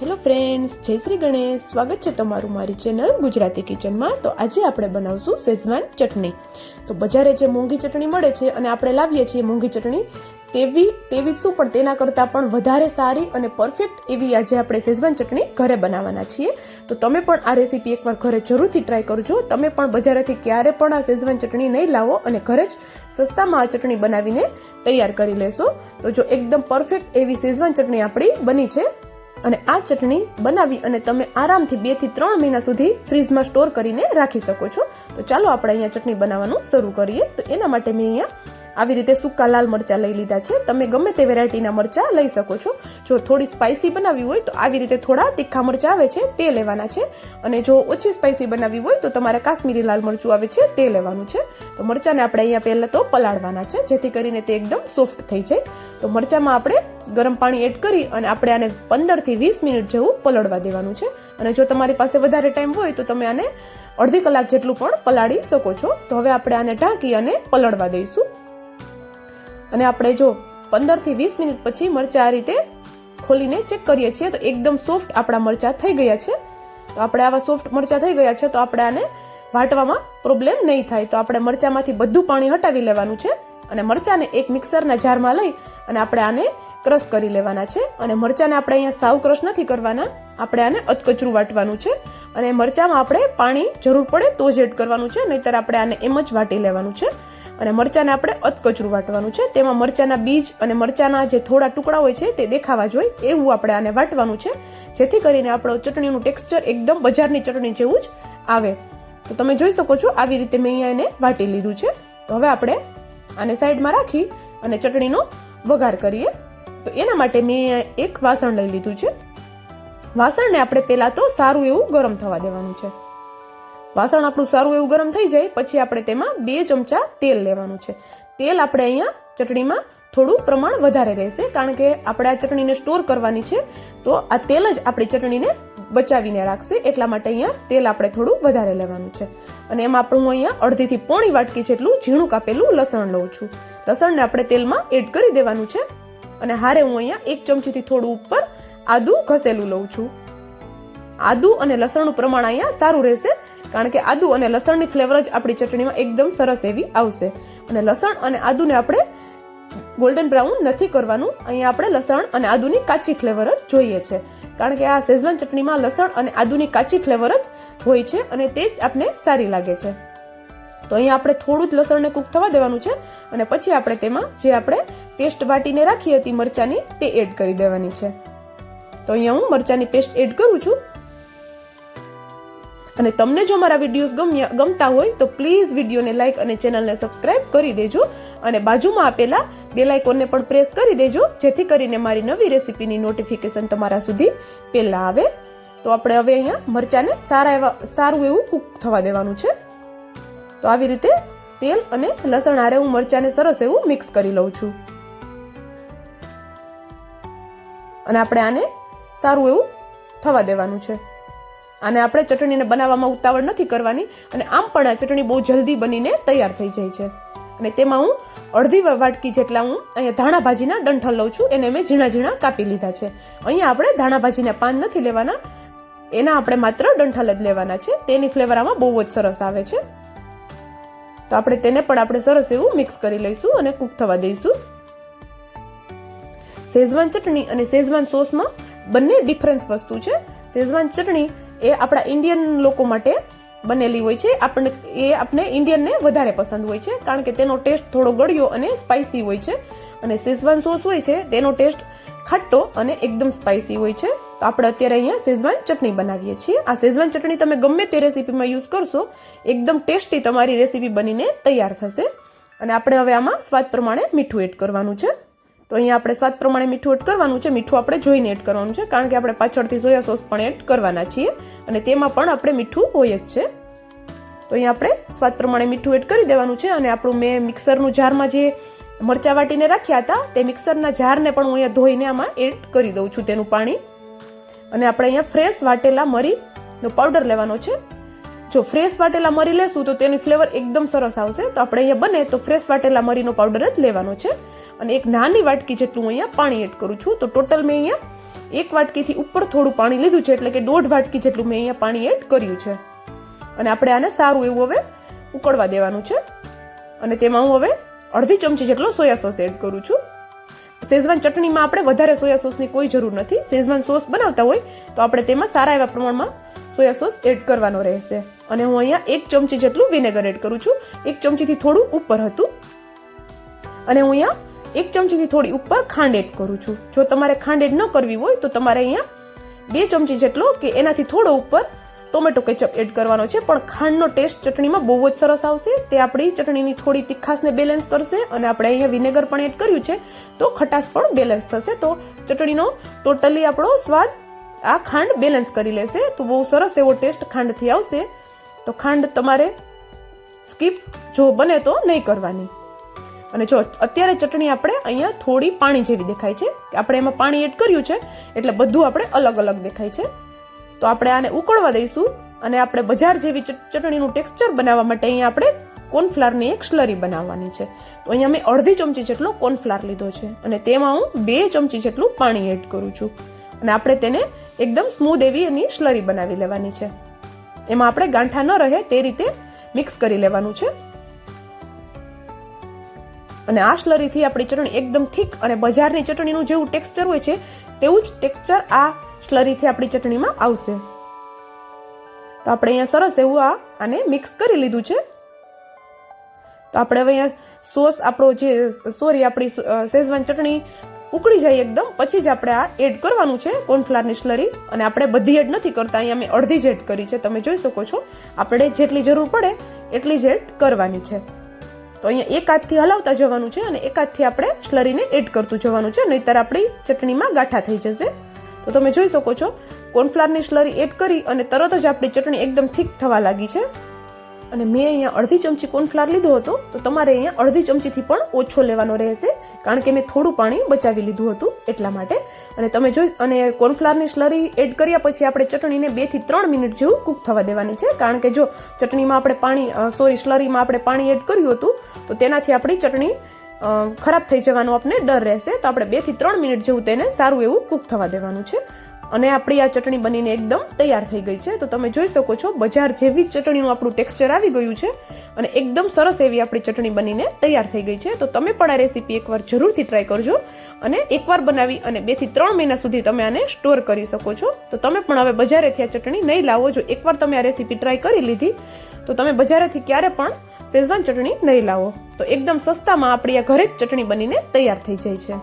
Hello friends, જય શ્રી ગણેશ. સ્વાગત છે તમારું મારી ચેનલ ગુજરાતી કિચનમાં. તો આજે આપણે બનાવશું શેઝવાન ચટણી. તો બજારે જે મોંઘી ચટણી મળે છે અને આપણે લાવીએ છીએ મોંઘી ચટણી, તેવી તેવી જ શું, પણ તેના કરતાં પણ વધારે સારી અને પરફેક્ટ એવી આજે આપણે શેઝવાન ચટણી ઘરે બનાવવાના છીએ. તો તમે પણ આ રેસીપી એકવાર ઘરે જરૂરથી ટ્રાય કરજો. તમે પણ બજારેથી ક્યારે પણ આ શેઝવાન ચટણી નહીં લાવો અને ઘરે જ સસ્તામાં આ ચટણી બનાવીને તૈયાર કરી લેશો. તો જો એકદમ પરફેક્ટ એવી શેઝવાન ચટણી આપણી બની છે અને આ ચટણી બનાવી અને તમે આરામથી બેથી ત્રણ મહિના સુધી ફ્રીજમાં સ્ટોર કરીને રાખી શકો છો. તો ચાલો આપણે અહીંયા ચટણી બનાવવાનું શરૂ કરીએ. તો એના માટે મેં અહીંયા આવી રીતે સૂકા લાલ મરચાં લઈ લીધા છે. તમે ગમે તે વેરાયટીના મરચાં લઈ શકો છો. જો થોડી સ્પાઇસી બનાવવી હોય તો આવી રીતે થોડા તીખા મરચાં આવે છે, તે લેવાના છે. અને જો ઓછી સ્પાઇસી બનાવવી હોય તો તમારે કાશ્મીરી લાલ મરચું આવે છે, તે લેવાનું છે. તો મરચાંને આપણે અહીંયા પહેલાં તો પલાળવાના છે, જેથી કરીને તે એકદમ સોફ્ટ થઈ જાય. તો મરચાંમાં આપણે ગરમ પાણી એડ કરી અને આપણે આને પંદરથી વીસ મિનિટ જેવું પલળવા દેવાનું છે. અને જો તમારી પાસે વધારે ટાઈમ હોય તો તમે આને અડધી કલાક જેટલું પણ પલાળી શકો છો. તો હવે આપણે આને ઢાંકી અને પલળવા દઈશું. અને આપણે જો પંદરથી વીસ મિનિટ પછી મરચાં આ રીતે ખોલીને ચેક કરીએ છીએ, તો એકદમ સોફ્ટ આપણા મરચાં થઈ ગયા છે. તો આપણે આવા સોફ્ટ મરચાં થઈ ગયા છે, તો આપણે આને વાટવામાં પ્રોબ્લેમ નહીં થાય. તો આપણે મરચાંમાંથી બધું પાણી હટાવી લેવાનું છે અને મરચાંને એક મિક્સરના જારમાં લઈ અને આપણે આને ક્રશ કરી લેવાના છે. અને મરચાંને આપણે અહીંયા સાવ ક્રશ નથી કરવાના, આપણે આને અધકચરું વાટવાનું છે. અને મરચાંમાં આપણે પાણી જરૂર પડે તો જ એડ કરવાનું છે, નહીતર આપણે આને એમ જ વાટી લેવાનું છે. અને મરચાંને આપણે અધકચરું વાટવાનું છે. તેમાં મરચાંના બીજ અને મરચાંના જે થોડા ટુકડા હોય છે તે દેખાવા જોઈએ. એવું આપણે આને વાટવાનું છે. જેથી કરીને આપણો ચટણીનું ટેક્સચર એકદમ બજારની ચટણી જેવું જ આવે. તો તમે જોઈ શકો છો આવી રીતે મેં અહીંયા એને વાટી લીધું છે. તો હવે આપણે આને સાઈડમાં રાખી અને ચટણીનો વઘાર કરીએ. તો એના માટે મેં એક વાસણ લઈ લીધું છે. વાસણને આપણે પહેલાં તો સારું એવું ગરમ થવા દેવાનું છે. વાસણ આપણું સારું એવું ગરમ થઈ જાય, પછી આપણે તેમાં બે ચમચા તેલ લેવાનું છે. તેલ આપણે અહીંયા ચટણીમાં થોડું પ્રમાણ વધારે રહેશે, કારણ કે આપણે આ ચટણીને સ્ટોર કરવાની છે, તો આ તેલ જ આપણી ચટણીને બચાવીને રાખશે, એટલા માટે અહીંયા તેલ આપણે થોડું વધારે લેવાનું છે. અને એમાં આપણે હું અહીંયા અડધીથી પોણી વાટકી જેટલું ઝીણું કાપેલું લસણ લઉં છું. લસણને આપણે તેલમાં એડ કરી દેવાનું છે, અને હારે હું અહીંયા એક ચમચીથી થોડું ઉપર આદું ઘસેલું લઉં છું. આદુ અને લસણનું પ્રમાણ અહીંયા સારું રહેશે, કારણ કે આદુ અને લસણની ફ્લેવર જ આપણી ચટણીમાં એકદમ સરસ એવી આવશે. અને લસણ અને આદુને આપણે ગોલ્ડન બ્રાઉન નથી કરવાનું, અહીંયા આપણે લસણ અને આદુની કાચી ફ્લેવર જ જોઈએ છે. કારણ કે આ શેઝવાન ચટણીમાં લસણ અને આદુની કાચી ફ્લેવર જ હોય છે અને તે જ આપણે સારી લાગે છે. તો અહીંયા આપણે થોડું જ લસણને કૂક થવા દેવાનું છે અને પછી આપણે તેમાં જે આપણે પેસ્ટ વાટીને રાખી હતી મરચાંની, તે એડ કરી દેવાની છે. તો અહીંયા હું મરચાંની પેસ્ટ એડ કરું છું. અને તમને જો મારા વિડીયોઝ ગમ્યા, ગમતા હોય, તો પ્લીઝ વિડીયોને લાઇક અને ચેનલને સબસ્ક્રાઇબ કરી દેજો. અને બાજુમાં આપેલા બેલ આઇકોનને પણ પ્રેસ કરી દેજો, જેથી કરીને મારી નવી રેસીપીની નોટિફિકેશન તમારા સુધી પહેલાં આવે. તો આપણે હવે અહીંયા મરચાંને સારા એવા, સારું એવું કૂક થવા દેવાનું છે. તો આવી રીતે તેલ અને લસણ આરે હું મરચાંને સરસ એવું મિક્સ કરી લઉં છું. અને આપણે આને સારું એવું થવા દેવાનું છે. અને આપણે ચટણીને બનાવવામાં ઉતાવળ નથી કરવાની અને આમ પણ આ ચટણી બહુ જલ્દી બનીને તૈયાર થઈ જાય છે. અને તેમાં હું અડધી વાટકી જેટલા હું અહીંયા ધાણા ભાજીના ડંઠલ લઉં છું. એને મેં ઝીણા ઝીણા કાપી લીધા છે. અહીંયા આપણે ધાણા ભાજીના પાન નથી લેવાના. એના આપણે માત્ર ડંઠલ જ લેવાના છે. તેની ફ્લેવર આમાં બહુ જ સરસ આવે છે. તો આપણે તેને પણ આપણે સરસ એવું મિક્સ કરી લઈશું અને કૂક થવા દઈશું. શેઝવાન ચટણી અને શેઝવાન સોસમાં બંને ડિફરન્સ વસ્તુ છે. શેઝવાન ચટણી એ આપણા ઇન્ડિયન લોકો માટે બનેલી હોય છે. આપણને એ આપણે ઇન્ડિયનને વધારે પસંદ હોય છે. કારણ કે તેનો ટેસ્ટ થોડો ગળ્યો અને સ્પાઇસી હોય છે. અને શેઝવાન સોસ હોય છે, તેનો ટેસ્ટ ખાટ્ટો અને એકદમ સ્પાઇસી હોય છે. તો આપણે અત્યારે અહીંયા શેઝવાન ચટણી બનાવીએ છીએ. આ શેઝવાન ચટણી તમે ગમે તે રેસીપીમાં યુઝ કરશો, એકદમ ટેસ્ટી તમારી રેસીપી બનીને તૈયાર થશે. અને આપણે હવે આમાં સ્વાદ પ્રમાણે મીઠું એડ કરવાનું છે. તો અહીંયા આપણે સ્વાદ પ્રમાણે મીઠું એડ કરવાનું છે. મીઠું આપણે જોઈને એડ કરવાનું છે, કારણ કે આપણે પાછળથી સોયા સોસ પણ એડ કરવાના છીએ અને તેમાં પણ આપણે મીઠું હોય જ છે. તો અહીંયા આપણે સ્વાદ પ્રમાણે મીઠું એડ કરી દેવાનું છે અને આપણું મેં મિક્સરનું જારમાં જે મરચાં વાટીને રાખ્યા હતા, તે મિક્સરના જારને પણ હું અહીંયા ધોઈને આમાં એડ કરી દઉં છું તેનું પાણી. અને આપણે અહીંયા ફ્રેશ વાટેલા મરીનો પાવડર લેવાનો છે. જો ફ્રેશ વાટેલા મરી લેશું તો તેની ફ્લેવર એકદમ સરસ આવશે. તો આપણે અહીંયા બને તો ફ્રેશ વાટેલા મરીનો પાવડર જ લેવાનો છે. અને એક નાની વાટકી જેટલું અહીંયા પાણી એડ કરું છું. તો ટોટલ મેં અહીંયા એક વાટકીથી ઉપર થોડું પાણી લીધું છે, એટલે કે દોઢ વાટકી જેટલું મેં અહીંયા પાણી એડ કર્યું છે. અને આપણે આને સારું એવું હવે ઉકળવા દેવાનું છે. અને તેમાં હું હવે અડધી ચમચી જેટલો સોયા સોસ એડ કરું છું. શેઝવાન ચટણીમાં આપણે વધારે સોયા સોસની કોઈ જરૂર નથી. શેઝવાન સોસ બનાવતા હોય તો આપણે તેમાં સારા એવા પ્રમાણમાં સોયા સોસ એડ કરવાનો રહેશે. અને હું અહીંયા એક ચમચી જેટલું વિનેગર એડ કરું છું. એક ચમચીથી થોડું ઉપર હતું. અને હું અહીંયા એક ચમચીથી થોડી ઉપર ખાંડ એડ કરું છું. જો તમારે ખાંડ એડ ન કરવી હોય તો તમારે અહીંયા બે ચમચી જેટલો કે એનાથી થોડો ઉપર ટોમેટો કેચઅપ એડ કરવાનો છે. પણ ખાંડનો ટેસ્ટ ચટણીમાં બહુ જ સરસ આવશે. તે આપણી ચટણીની થોડી તીખાસને બેલેન્સ કરશે અને આપણે અહીંયા વિનેગર પણ એડ કર્યું છે. તો ખટાશ પણ બેલેન્સ થશે. તો ચટણીનો ટોટલી આપણો સ્વાદ આ ખાંડ બેલેન્સ કરી લેશે. તો બહુ સરસ એવો ટેસ્ટ ખાંડથી આવશે. તો ખાંડ તમારે સ્કીપ જો બને તો નહીં કરવાની. અને જો અત્યારે ચટણી આપણે અહીંયા થોડી પાણી જેવી દેખાય છે આપણે એમાં પાણી એડ કર્યું છે, એટલે બધું આપણે અલગ અલગ દેખાય છે. તો આપણે આને ઉકળવા દઈશું અને આપણે બજાર જેવી ચટ- ચટણીનું ટેક્સચર બનાવવા માટે અહીંયા આપણે કોર્નફ્લારની એક સ્લરી બનાવવાની છે. તો અહીંયા મેં અડધી ચમચી જેટલો કોર્નફ્લાર લીધો છે અને તેમાં હું બે ચમચી જેટલું પાણી એડ કરું છું. અને આપણે તેને એકદમ સ્મૂધ એવી એની સ્લરી બનાવી લેવાની છે. એમાં આપણે ગાંઠા ન રહે તે રીતે મિક્સ કરી લેવાનું છે. અને આ સ્લરીથી આપણી ચટણી એકદમ થીક અને બજારની ચટણીનું જેવું ટેક્સચર હોય છે, તેવું જ ટેક્સચર આ સ્લરીથી આપણી ચટણીમાં આવશે. તો આપણે અહીંયા સરસ એવું આ આને મિક્સ કરી લીધું છે. તો આપણે હવે અહીંયા સોસ આપણો જે, સોરી, આપણી શેઝવાન ચટણી ઉકળી જાય એકદમ, પછી જ આપણે આ એડ કરવાનું છે કોર્નફ્લારની સ્લરી અને આપણે બધી એડ નથી કરતા, અહીંયા મેં અડધી જ એડ કરી છે, તમે જોઈ શકો છો. આપણે જેટલી જરૂર પડે એટલી જ એડ કરવાની છે. તો અહીંયા એક હાથથી હલાવતા જવાનું છે અને એક હાથથી આપણે સ્લરીને એડ કરતું જવાનું છે, નહીંતર આપણી ચટણીમાં ગાંઠા થઈ જશે. તો તમે જોઈ શકો છો કોર્નફ્લાવરની સ્લરી એડ કરી અને તરત જ આપણી ચટણી એકદમ થીક થવા લાગી છે. અને મેં અહીંયા અડધી ચમચી કોર્નફ્લાવર લીધો હતો, તો તમારે અહીંયા અડધી ચમચીથી પણ ઓછો લેવાનો રહેશે. કારણ કે મેં થોડું પાણી બચાવી લીધું હતું એટલા માટે. અને તમે જોઈ, અને કોર્નફ્લાવરની સ્લરી એડ કર્યા પછી આપણે ચટણીને બેથી ત્રણ મિનિટ જેવું કૂક થવા દેવાની છે. કારણ કે જો ચટણીમાં આપણે પાણી સોરી, સ્લરીમાં આપણે પાણી એડ કર્યું હતું, તો તેનાથી આપણી ચટણી ખરાબ થઈ જવાનો આપણે ડર રહેશે. તો આપણે બેથી ત્રણ મિનિટ જેવું તેને સારું એવું કૂક થવા દેવાનું છે. અને આપણી આ ચટણી બનીને એકદમ તૈયાર થઈ ગઈ છે. તો તમે જોઈ શકો છો, બજાર જેવી ચટણીનું આપણું ટેક્સચર આવી ગયું છે અને એકદમ સરસ એવી આપણી ચટણી બનીને તૈયાર થઈ ગઈ છે. તો તમે પણ આ રેસીપી એકવાર જરૂરથી ટ્રાય કરજો અને એકવાર બનાવી અને બેથી ત્રણ મહિના સુધી તમે આને સ્ટોર કરી શકો છો. તો તમે પણ હવે બજારેથી આ ચટણી નહીં લાવો. જો એકવાર તમે આ રેસીપી ટ્રાય કરી લીધી, તો તમે બજારેથી ક્યારે પણ શેઝવાન ચટણી નહીં લાવો. તો એકદમ સસ્તામાં આપણી આ ઘરે જ ચટણી બનીને તૈયાર થઈ જાય છે.